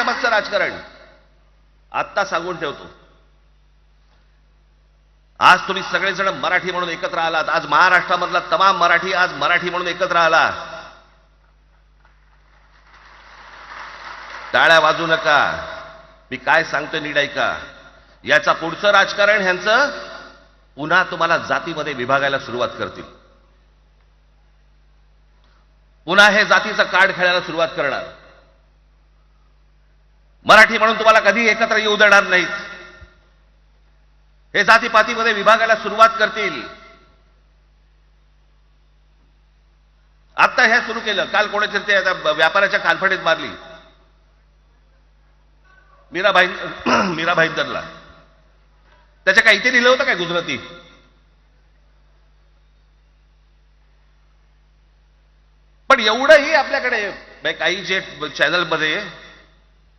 याच्या मागचं राजकारण. आत्ता सांगून ठेवतो. आज तुम्ही सगळेजण मराठी म्हणून एकत्र आलात. आज महाराष्ट्रामधला तमाम मराठी आज मराठी म्हणून एकत्र आला. टाळ्या वाजू नका. मी काय सांगतोय नीट ऐका. याचा पुढचं राजकारण ह्यांचं पुन्हा तुम्हाला जातीमध्ये विभागायला सुरुवात करतील. पुन्हा हे जातीचं कार्ड खेळायला सुरुवात करणार. मराठी म्हणून तुम्हाला कधी एकत्र येऊ देणार नाहीत हे जातीपातीमध्ये विभागाला सुरुवात करतील. आता हे सुरू केलं. काल कोणाच्या ते आता व्यापाऱ्याच्या कालफडीत मारली. मीराबाई मीरा भाईंदरला त्याच्या काही इथे लिहिलं होतं काय गुजराती? पण एवढंही आपल्याकडे काही जे चॅनलमध्ये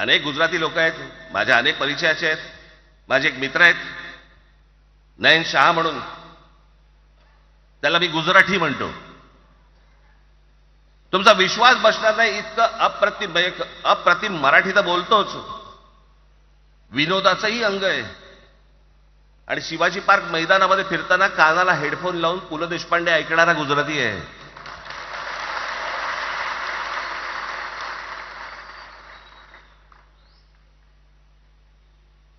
अनेक गुजराती लोक आहेत माझ्या अनेक परिचयाचे आहेत माझे एक मित्र आहेत नयन शहा म्हणून. त्याला मी गुजराठी म्हणतो. तुमचा विश्वास बसणार नाही इतकं अप्रतिम म्हणजे अप्रतिम मराठी तर बोलतोच. विनोदाचंही अंग आहे. आणि शिवाजी पार्क मैदानामध्ये फिरताना कानाला हेडफोन लावून पु ल देशपांडे ऐकणारा गुजराती आहे.